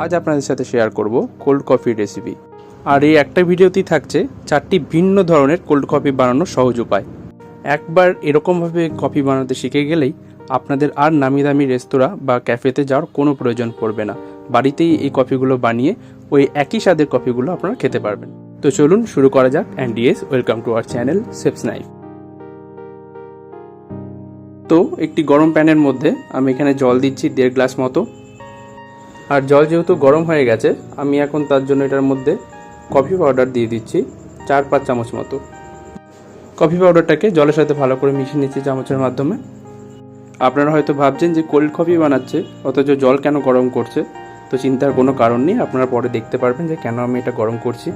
আজ আপনাদের সাথে শেয়ার করব কোল্ড কফির রেসিপি আর এই একটা ভিডিওতেই থাকছে চারটি ভিন্ন ধরনের কোল্ড কফি বানানোর সহজ উপায়। একবার এরকমভাবে কফি বানাতে শিখে গেলেই আপনাদের আর নামি দামি রেস্তোরাঁ বা ক্যাফেতে যাওয়ার কোনো প্রয়োজন পড়বে না। বাড়িতেই এই কফিগুলো বানিয়ে ওই একই স্বাদের কফিগুলো আপনারা খেতে পারবেন। তো চলুন শুরু করা যাক। And yes welcome to our channel chef's knife তো একটি গরম প্যানের মধ্যে আমি এখানে জল দিচ্ছি দেড় গ্লাস মতো। আর জল যেহেতু গরম হয়ে গেছে, আমি এখন তার জন্য এটার মধ্যে কফি পাউডার দিয়ে দিচ্ছি, চার পাঁচ চামচ মতো। কফি পাউডারটাকে জলের সাথে ভালো করে মিশিয়ে নিচ্ছি চামচের মাধ্যমে। আপনারা হয়তো ভাবছেন যে কোল্ড কফি বানাচ্ছে, অথচ জল কেন গরম করছে? তো চিন্তার কোনো কারণ নেই, আপনারা পরে দেখতে পারবেন যে কেন আমি এটা গরম করছি।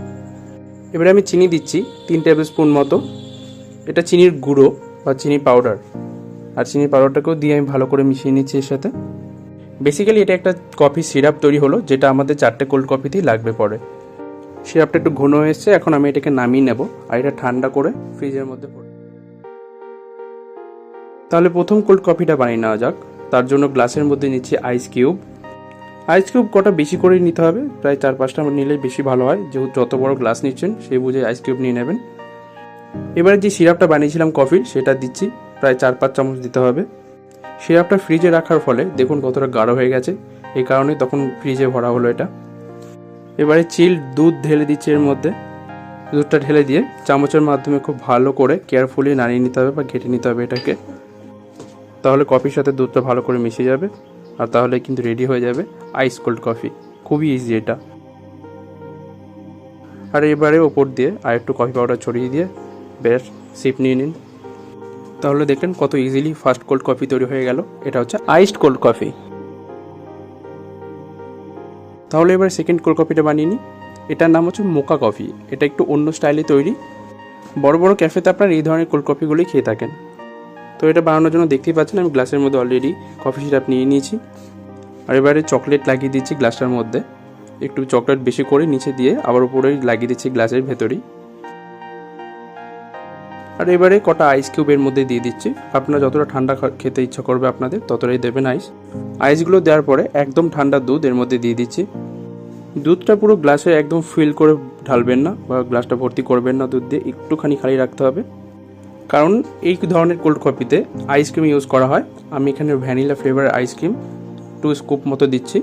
এবারে আমি চিনি দিচ্ছি, তিন টেবিল স্পুন মতো। এটা চিনির গুঁড়ো বা চিনি পাউডার আর চিনি পাউডারটাকেও দিয়ে আমি ভালো করে মিশিয়ে নিচ্ছি এর সাথে। বেসিক্যালি এটা একটা কফি সিরাপ তৈরি হলো, যেটা আমাদের চারটে কোল্ড কফিতেই লাগবে পরে। সিরাপটা একটু ঘন এসছে, এখন আমি এটাকে নামিয়ে নেব, আর এটা ঠান্ডা করে ফ্রিজের মধ্যে পড়ে তাহলে প্রথম কোল্ড কফিটা বানিয়ে নেওয়া যাক। তার জন্য গ্লাসের মধ্যে নিচ্ছি আইস কিউব আইস কিউব কটা বেশি করেই নিতে হবে, প্রায় চার পাঁচটা নিলে বেশি ভালো হয়। যেহেতু যত বড় গ্লাস নিচ্ছেন, সেই বুঝে আইস কিউব নিয়ে নেবেন। এবারে যে সিরাপটা বানিয়েছিলাম কফির সেটা দিচ্ছি, প্রায় চার পাঁচ চামচ দিতে হবে। সিরাপটা ফ্রিজে রাখার ফলে দেখুন কতটা গাঢ় হয়ে গেছে। এই কারণে তখন ফ্রিজে ভরা হলো এটা। এবারে চিল দুধ ঢেলে দিচ্ছে এর মধ্যে। দুধটা ঢেলে দিয়ে চামচের মাধ্যমে খুব ভালো করে কেয়ারফুলি নাড়িয়ে নিতে হবে বা ঘেটে নিতে হবে এটাকে। তাহলে কফির সাথে দুধটা ভালো করে মিশে যাবে আর তাহলে কিন্তু রেডি হয়ে যাবে আইস কোল্ড কফি খুবই ইজি এটা। আর এবারে ওপর দিয়ে আর একটু কফি পাউডার ছড়িয়ে দিয়ে বেশ সিপ নিয়ে নিন। তাহলে দেখলেন কত ইজিলি ফার্স্ট কোল্ড কফি তৈরি হয়ে গেল। এটা হচ্ছে আইসড কোল্ড কফি তাহলে এবার সেকেন্ড কোল্ড কফিটা বানিয়ে নিই। এটার নাম হচ্ছে মোকা কফি এটা একটু অন্য স্টাইলে তৈরি। বড় বড় ক্যাফেতে আপনার এই ধরনের কোল্ড কফিগুলোই খেয়ে থাকেন। তো এটা বানানোর জন্য দেখতেই পাচ্ছেন আমি গ্লাসের মধ্যে অলরেডি কফি সিরাপ নিয়ে নিয়েছি। আর এবারে চকলেট লাগিয়ে দিচ্ছি গ্লাসটার মধ্যে। একটু চকলেট বেশি করে নিচে দিয়ে আবার উপরে লাগিয়ে দিচ্ছি গ্লাসের ভেতরেই। আর এবারে কটা আইস কিউবের মধ্যে দিয়ে দিচ্ছি। আপনারা যতটা ঠান্ডা খেতে ইচ্ছা করবে আপনাদের, ততটাই দেবেন আইস আইসগুলো দেওয়ার পরে একদম ঠান্ডা দুধ এর মধ্যে দিয়ে দিচ্ছি। দুধটা পুরো গ্লাসে একদম ফিল করে ঢালবেন না বা গ্লাসটা ভর্তি করবেন না দুধ দিয়ে, একটুখানি খালি রাখতে হবে। কারণ এই ধরনের কোল্ড কফিতে আইসক্রিম ইউজ করা হয়। আমি এখানে vanilla flavour ice cream two scoop মতো দিচ্ছি।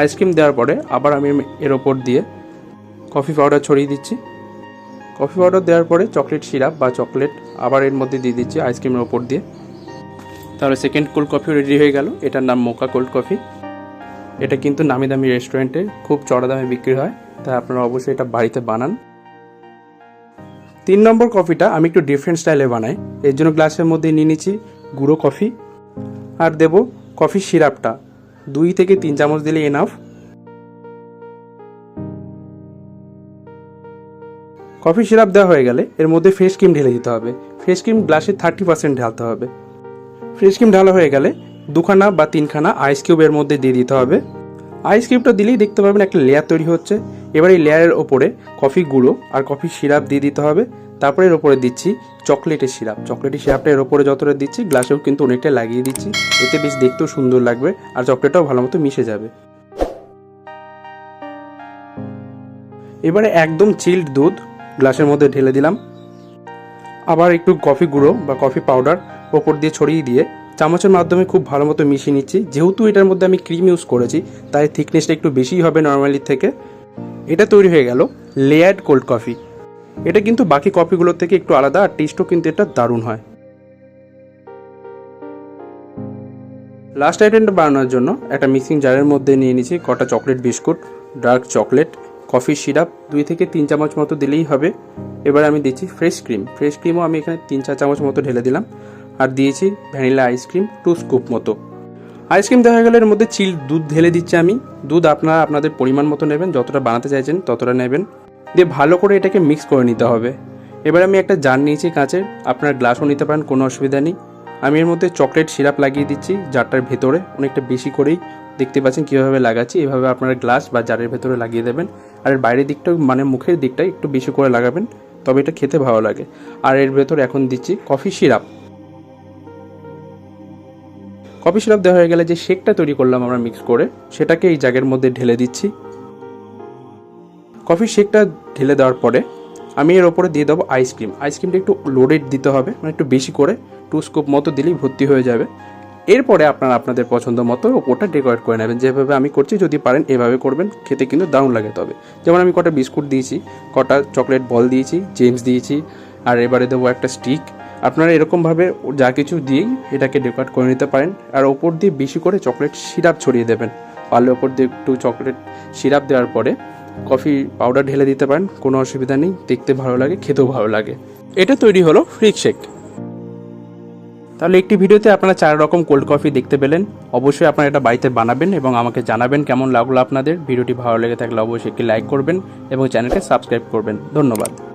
আইসক্রিম দেওয়ার পরে আবার আমি এর ওপর দিয়ে কফি পাউডার ছড়িয়ে দিচ্ছি। কফি পাউডার দেওয়ার পরে চকলেট সিরাপ বা চকলেট আবার এর মধ্যে দিয়ে দিচ্ছি আইসক্রিমের ওপর দিয়ে। তাহলে সেকেন্ড কোল্ড কফি রেডি হয়ে গেল। এটার নাম মোকা কোল্ড কফি এটা কিন্তু নামি দামি রেস্টুরেন্টে খুব চড়া দামে বিক্রি হয়। তাই আপনারা অবশ্যই এটা বাড়িতে বানান। তিন নম্বর কফিটা আমি একটু ডিফারেন্ট স্টাইলে বানাই। এর জন্য গ্লাসের মধ্যে নিয়ে নিচ্ছি গুঁড়ো কফি আর দেব কফি সিরাপটা। দুই থেকে তিন চামচ দিলে এনাফ কফি সিরাপ দেওয়া হয়ে গেলে এর মধ্যে ফ্রেশ ক্রিম ঢেলে দিতে হবে। ফ্রেশ ক্রিম গ্লাসে থার্টি পার্সেন্ট ঢালতে হবে। ফ্রেশ ক্রিম ঢালা হয়ে গেলে দুখানা বা তিনখানা আইস কিউব এর মধ্যে দিয়ে দিতে হবে। আইস কিউবটা দিলেই দেখতে পাবেন একটা লেয়ার তৈরি হচ্ছে। এবার এই লেয়ারের ওপরে কফি গুঁড়ো আর কফি সিরাপ দিয়ে দিতে হবে। তারপরে এর ওপরে দিচ্ছি চকলেটের সিরাপ। চকলেটের সিরাপটা এর ওপরে যতটা দিচ্ছি, গ্লাসেও কিন্তু অনেকটা লাগিয়ে দিচ্ছি। এতে বেশ দেখতেও সুন্দর লাগবে আর চকলেটটাও ভালো মতো মিশে যাবে। এবারে একদম চিল্ড দুধ গ্লাসের মধ্যে ঢেলে দিলাম। আবার একটু কফি গুঁড়ো বা কফি পাউডার ওপর দিয়ে ছড়িয়ে দিয়ে চামচের মাধ্যমে খুব ভালো মতো মিশিয়ে নিচ্ছি। যেহেতু এটার মধ্যে আমি ক্রিম ইউজ করেছি, তাই থিকনেসটা একটু বেশিই হবে নর্মালি থেকে। এটা তৈরি হয়ে গেল লেয়ার্ড কোল্ড কফি। এটা কিন্তু বাকি কফিগুলোর থেকে একটু আলাদা আর টেস্টও কিন্তু এটা দারুণ হয়। লাস্ট আইটেমটা বানানোর জন্য একটা মিক্সিং জারের মধ্যে নিয়ে নিয়েছি কটা chocolate biscuit, dark chocolate. Coffee, syrup, দুই থেকে তিন চামচ মতো দিলেই হবে। এবার আমি দিচ্ছি ফ্রেশ ক্রিম। ফ্রেশ ক্রিমও আমি এখানে তিন চার চামচ মতো ঢেলে দিলাম। আর দিয়েছি vanilla ice cream two scoop মতো। আইসক্রিম দেখা গেলে এর মধ্যে চিল দুধ ঢেলে দিচ্ছি আমি। দুধ আপনারা আপনাদের পরিমাণ মতো নেবেন, যতটা বানাতে চাইছেন ততটা নেবেন। দিয়ে ভালো করে এটাকে মিক্স করে নিতে হবে। এবার আমি একটা জার নিয়েছি কাঁচের আপনার গ্লাসও নিতে পারেন, কোনো অসুবিধা নেই। আমি এর মধ্যে চকলেট সিরাপ লাগিয়ে দিচ্ছি জারটার ভেতরে, অনেকটা বেশি করেই। দেখতে পাচ্ছেন কীভাবে লাগাচ্ছি, এভাবে আপনারা গ্লাস বা জারের ভেতরে লাগিয়ে দেবেন। আর এর বাইরের দিকটা মানে মুখের দিকটা একটু বেশি করে লাগাবেন, তবে এটা খেতে ভালো লাগে। আর এর ভেতর এখন দিচ্ছি কফি সিরাপ। কফি সিরাপ দেওয়া হয়ে গেলে যে শেকটা তৈরি করলাম আমরা মিক্স করে, সেটাকে এই জাগের মধ্যে ঢেলে দিচ্ছি। কফি শেকটা ঢেলে দেওয়ার পরে আমি এর ওপরে দিয়ে দেবো আইসক্রিম আইসক্রিমটা একটু লোডেড দিতে হবে মানে একটু বেশি করে টু স্কোপ মতো দিলেই ভর্তি হয়ে যাবে। এরপরে আপনারা আপনাদের পছন্দ মতো ওপরটা ডেকোরেট করে নেবেন। যেভাবে আমি করছি, যদি পারেন এভাবে করবেন, খেতে কিন্তু দারুণ লাগে তবে। যেমন আমি কটা বিস্কুট দিয়েছি, কটা চকলেট বল দিয়েছি জেমস দিয়েছি, আর এবারে দেবো একটা স্টিক আপনারা এরকমভাবে যা কিছু দিয়েই এটাকে ডেকোরেট করে নিতে পারেন। আর ওপর দিয়ে বেশি করে চকলেট সিরাপ ছড়িয়ে দেবেন। পারলে ওপর দিয়ে একটু চকলেট সিরাপ দেওয়ার পরে কফি পাউডার ঢেলে দিতে পারেন। কোনো অসুবিধা নেই, দেখতে ভালো লাগে, খেতেও ভালো লাগে। এটা তৈরি হলো ফ্রিক শেক তাহলে একটি ভিডিওতে আপনারা চার রকম কোল্ড কফি দেখতে পেলেন। অবশ্যই আপনারা এটা বাড়িতে বানাবেন এবং আমাকে জানাবেন কেমন লাগল আপনাদের। ভিডিওটি ভালো লেগে থাকলে অবশ্যই একটি লাইক করবেন এবং চ্যানেলকে সাবস্ক্রাইব করবেন। ধন্যবাদ।